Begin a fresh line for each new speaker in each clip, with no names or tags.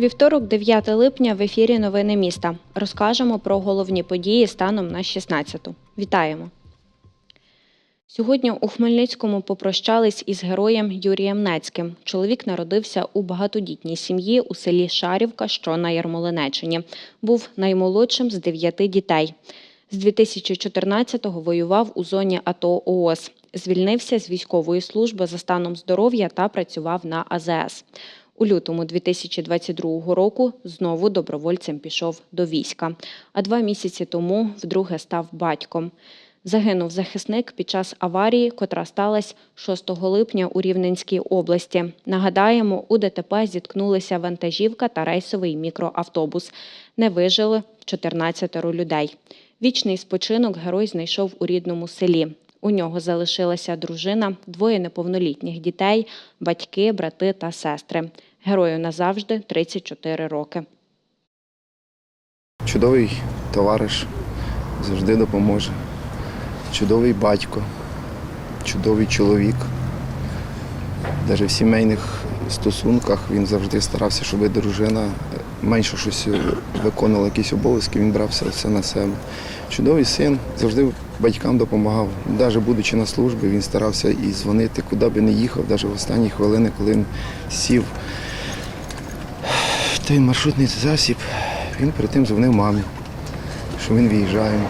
Вівторок, 9 липня, в ефірі Новини міста. Розкажемо про головні події станом на 16-ту. Вітаємо! Сьогодні у Хмельницькому попрощались із героєм Юрієм Нецьким. Чоловік народився у багатодітній сім'ї у селі Шарівка, що на Ярмолинеччині. Був наймолодшим з дев'яти дітей. З 2014-го воював у зоні АТО ООС. Звільнився з військової служби за станом здоров'я та працював на АЗС. У лютому 2022 року знову добровольцем пішов до війська, а два місяці тому вдруге став батьком. Загинув захисник під час аварії, котра сталася 6 липня у Рівненській області. Нагадаємо, у ДТП зіткнулися вантажівка та рейсовий мікроавтобус. Не вижили 14 людей. Вічний спочинок герой знайшов у рідному селі. У нього залишилася дружина, двоє неповнолітніх дітей, батьки, брати та сестри. Герою назавжди 34 роки.
Чудовий товариш завжди допоможе. Чудовий батько, чудовий чоловік. Навіть в сімейних стосунках він завжди старався, щоб дружина менше щось виконувала якісь обов'язки, він брав все на себе. Чудовий син завжди батькам допомагав. Навіть будучи на службі, він старався і дзвонити, куди би не їхав, навіть в останні хвилини, коли він сів той маршрутний засіб, він перед тим дзвонив мамі, що він виїжджає.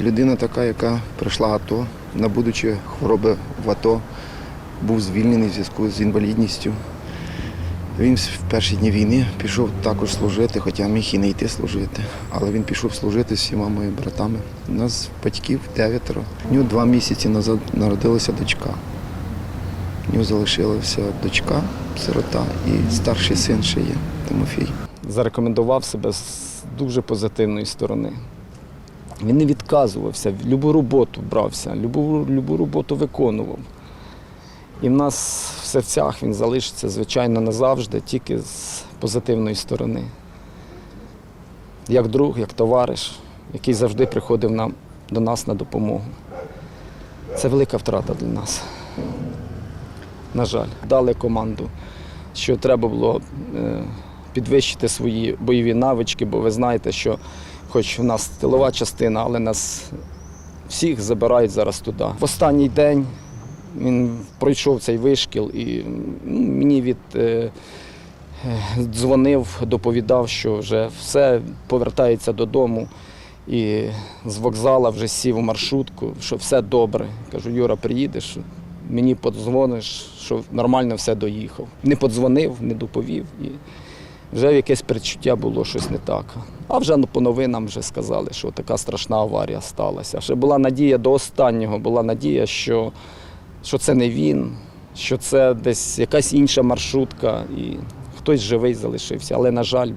Людина така, яка пройшла АТО, набудучи хвороби в АТО, був звільнений в зв'язку з інвалідністю. Він в перші дні війни пішов також служити, хоча міг і не йти служити. Але він пішов служити з всіма моїми братами. У нас батьків дев'ятеро. У нього два місяці назад народилася дочка. У нього залишилася дочка, сирота, і старший син ще є Тимофій.
зарекомендував себе з дуже позитивної сторони. Він не відказувався, любу роботу брався, любу, любу роботу виконував. І в нас в серцях він залишиться, звичайно, назавжди, тільки з позитивної сторони. Як друг, як товариш, який завжди приходив нам, до нас на допомогу. Це велика втрата для нас. На жаль, дали команду, що треба було е, підвищити свої бойові навички, бо ви знаєте, що хоч в нас тилова частина, але нас всіх забирають зараз туди. В останній день він пройшов цей вишкіл і ну, мені від. е, е, Дзвонив, доповідав, що вже все повертається додому. І з вокзала вже сів у маршрутку, що все добре. Кажу, Юра, приїдеш, мені подзвониш, що нормально все доїхав. Не подзвонив, не доповів. І вже якесь перечуття було щось не так. А вже ну, по новинам вже сказали, що така страшна аварія сталася. Ще була надія до останнього, була надія, що, що це не він, що це десь якась інша маршрутка, і хтось живий залишився. Але, на жаль,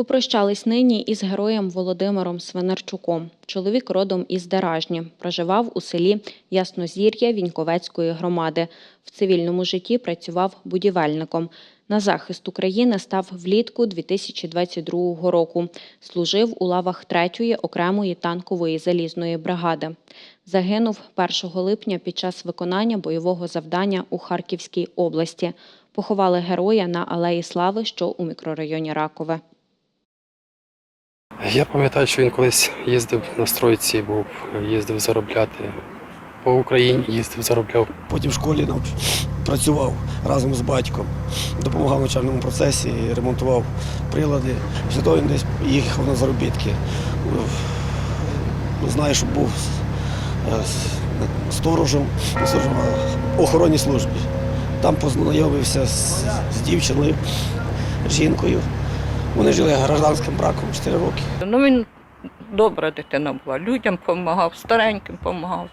Попрощались нині із героєм Володимиром Свинарчуком. Чоловік родом із Деражні. Проживав у селі Яснозір'я Віньковецької громади. В цивільному житті працював будівельником. На захист України став влітку 2022 року. Служив у лавах 3-ї окремої танкової залізної бригади. Загинув 1 липня під час виконання бойового завдання у Харківській області. Поховали героя на Алеї Слави, що у мікрорайоні Ракове.
Я пам'ятаю, що він колись їздив на стройці, був, їздив заробляти. По Україні їздив, заробляв.
Потім в школі працював разом з батьком, допомагав в навчальному процесі, ремонтував прилади. Після того він десь їхав на заробітки. Ну, Знаю, що був е, сторожем, в охоронній службі. Там познайомився з дівчиною, жінкою. Вони жили гражданським браком 4 роки.
Ну він добра дитина була, людям допомагав, стареньким допомагав.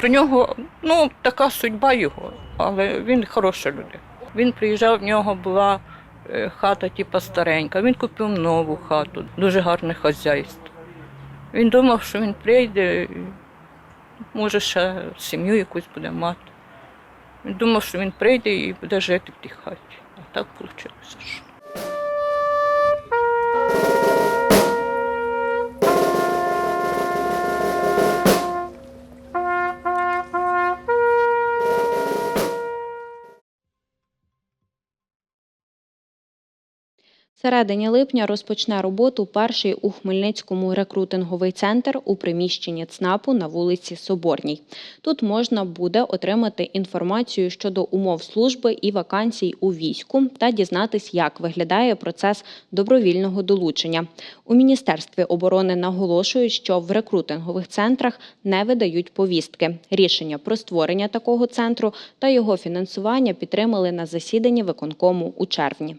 Про нього, ну, така судьба його, але він хороша людина. Він приїжджав, в нього була е, хата, типу, старенька. Він купив нову хату, дуже гарне хазяйство. Він думав, що він прийде, і, може, ще сім'ю якусь буде мати. Він думав, що він прийде і буде жити в тій хаті. Так вийшло.
Середині липня розпочне роботу перший у Хмельницькому рекрутинговий центр у приміщенні ЦНАПу на вулиці Соборній. Тут можна буде отримати інформацію щодо умов служби і вакансій у війську та дізнатись, як виглядає процес добровільного долучення. У Міністерстві оборони наголошують, що в рекрутингових центрах не видають повістки. Рішення про створення такого центру та його фінансування підтримали на засіданні виконкому у червні.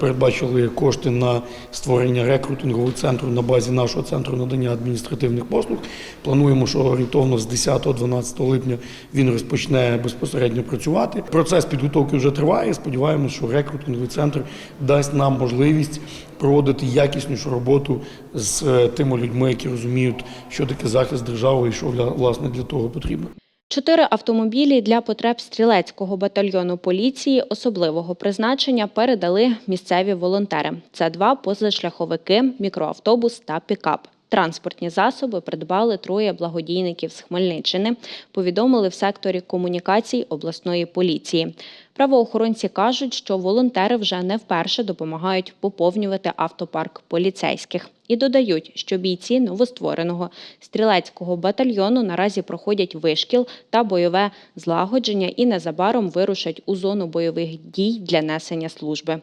Передбачили кошти на створення рекрутингового центру на базі нашого центру надання адміністративних послуг. Плануємо, що орієнтовно з 10-12 липня він розпочне безпосередньо працювати. Процес підготовки вже триває. Сподіваємося, що рекрутинговий центр дасть нам можливість проводити якіснішу роботу з е, тими людьми, які розуміють, що таке захист держави і що вля- власне для того потрібно.
Чотири автомобілі для потреб стрілецького батальйону поліції особливого призначення передали місцеві волонтери. Це два позашляховики, мікроавтобус та пікап. Транспортні засоби придбали троє благодійників з Хмельниччини. Повідомили в секторі комунікацій обласної поліції. Правоохоронці кажуть, що волонтери вже не вперше допомагають поповнювати автопарк поліцейських і додають, що бійці новоствореного стрілецького батальйону наразі проходять вишкіл та бойове злагодження і незабаром вирушать у зону бойових дій для несення служби.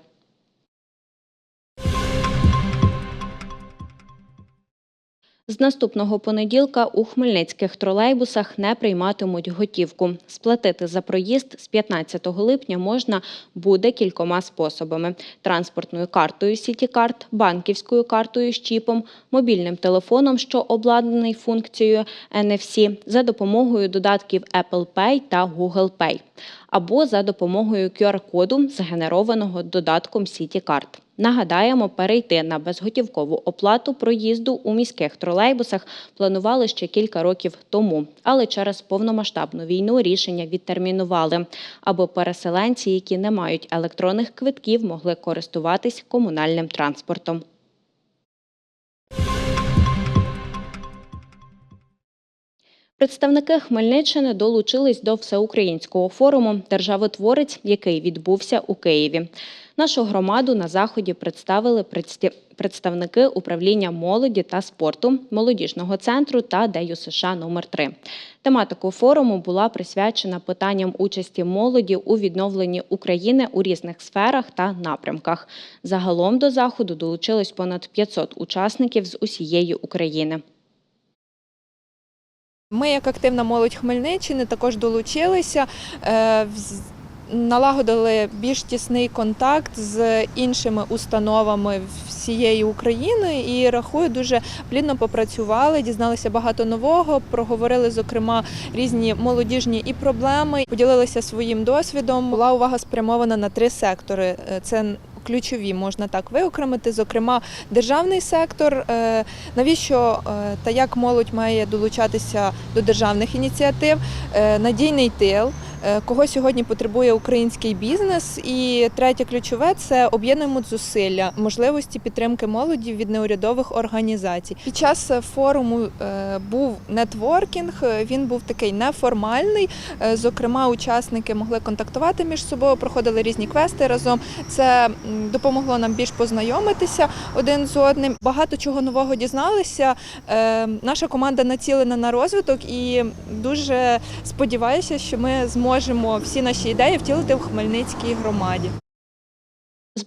З наступного понеділка у хмельницьких тролейбусах не прийматимуть готівку. Сплатити за проїзд з 15 липня можна буде кількома способами: транспортною картою Сітікарт, банківською картою з чіпом, мобільним телефоном, що обладнаний функцією NFC, за допомогою додатків Apple Pay та Google Pay, або за допомогою QR-коду, згенерованого додатком Сітікарт. Нагадаємо, перейти на безготівкову оплату проїзду у міських тролейбусах планували ще кілька років тому, але через повномасштабну війну рішення відтермінували, аби переселенці, які не мають електронних квитків, могли користуватись комунальним транспортом. Представники Хмельниччини долучились до всеукраїнського форуму Державотворець, який відбувся у Києві. Нашу громаду на заході представили представники управління молоді та спорту, молодіжного центру та ДЮСШ США номер 3 Тематика форуму була присвячена питанням участі молоді у відновленні України у різних сферах та напрямках. Загалом до заходу долучилось понад 500 учасників з усієї України.
Ми, як активна молодь Хмельниччини, також долучилися. е, Налагодили більш тісний контакт з іншими установами всієї України і рахую, дуже плідно попрацювали, дізналися багато нового, проговорили зокрема різні молодіжні і проблеми, поділилися своїм досвідом. Була увага спрямована на три сектори. Е, Це ключові, можна так виокремити. Зокрема, державний сектор. Е, Навіщо е, та як молодь має долучатися до державних ініціатив? Е, Надійний тил. Е, Кого сьогодні потребує український бізнес, і третє ключове це об'єднуємо зусилля, можливості підтримки молоді від неурядових організацій. Під час е, форуму е, був нетворкінг. Він був такий неформальний. Зокрема, учасники могли контактувати між собою, проходили різні квести разом. Це допомогло нам більш познайомитися один з одним. Багато чого нового дізналися. Наша команда націлена на розвиток і дуже сподіваюся, що ми зможемо всі наші ідеї втілити в Хмельницькій громаді.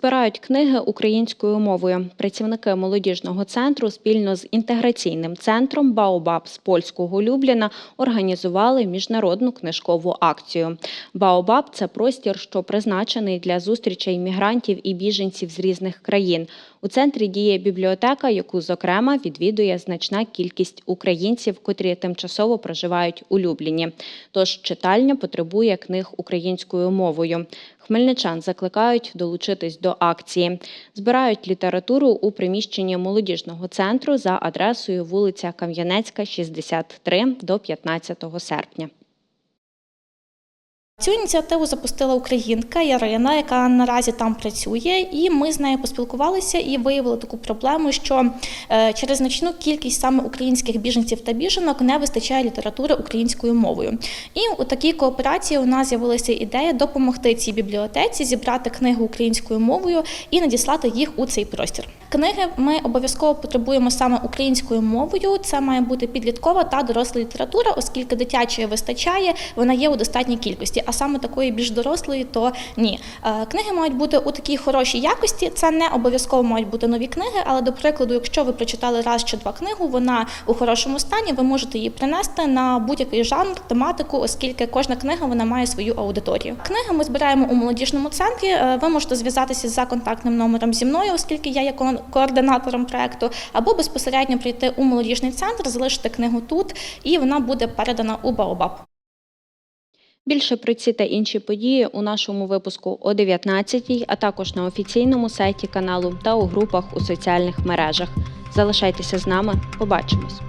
Збирають книги українською мовою. Працівники молодіжного центру спільно з інтеграційним центром Баобаб з польського Любліна організували міжнародну книжкову акцію. Баобаб це простір, що призначений для зустрічей мігрантів і біженців з різних країн. У центрі діє бібліотека, яку, зокрема, відвідує значна кількість українців, котрі тимчасово проживають у Любліні. Тож читальня потребує книг українською мовою. Хмельничан закликають долучитись до акції. Збирають літературу у приміщенні молодіжного центру за адресою вулиця Кам'янецька, 63 до 15 серпня.
Цю ініціативу запустила українка Ярина, яка наразі там працює, і ми з нею поспілкувалися і виявили таку проблему, що е, через значну кількість саме українських біженців та біженок не вистачає літератури українською мовою. І у такій кооперації у нас з'явилася ідея допомогти цій бібліотеці зібрати книги українською мовою і надіслати їх у цей простір. Книги ми обов'язково потребуємо саме українською мовою. Це має бути підліткова та доросла література, оскільки дитячої вистачає, вона є у достатній кількості. А саме такої більш дорослої, то ні. Е, Книги мають бути у такій хорошій якості. Це не обов'язково мають бути нові книги, але до прикладу, якщо ви прочитали раз чи два книгу, вона у хорошому стані, ви можете її принести на будь-який жанр, тематику, оскільки кожна книга вона має свою аудиторію. Книги ми збираємо у молодіжному центрі. Е, Ви можете зв'язатися за контактним номером зі мною, оскільки я є координатором проекту, або безпосередньо прийти у молодіжний центр, залишити книгу тут, і вона буде передана у Баобаб.
Більше про ці та інші події у нашому випуску о 19 а також на офіційному сайті каналу та у групах у соціальних мережах. Залишайтеся з нами, побачимось.